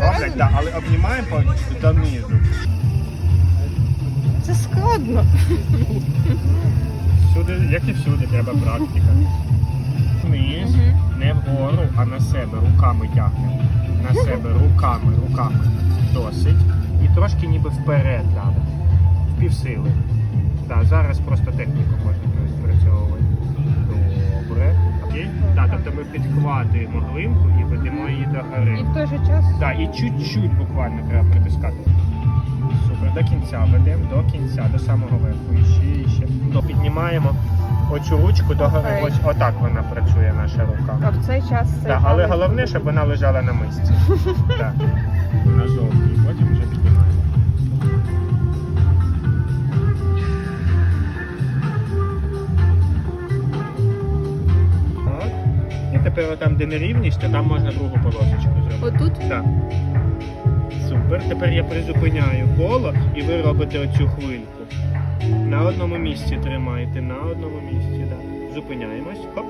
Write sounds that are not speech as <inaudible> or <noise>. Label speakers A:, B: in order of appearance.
A: роблять, да, але обнімаємо по- донизу.
B: Це складно.
A: Всюди, як і всюди, треба практика. Вниз, не вгору, а на себе, руками тягнемо. На себе, руками, руками. Досить. І трошки ніби вперед давимо. В півсили. Да, зараз просто техніку можна відпрацьовувати. Добре. Окей? Да, тобто ми підхватуємо глинку і ведемо її Так, і чуть-чуть буквально треба притискати. Супер, до кінця ведемо, до кінця, до самого верху. І ще, і ще. До- Піднімаємо оцю ручку до гори. Ось отак вона працює, наша
B: а в цей час
A: Так, але головне, щоб вона лежала на мисці. <laughs> Так. Назовні, тепер там, де нерівність, то там можна другу полосочку зробити.
B: Отут?
A: Так. Супер. Тепер я призупиняю коло і ви робите оцю хвильку. На одному місці тримаєте, на одному місці, так. Зупиняємось. Хоп.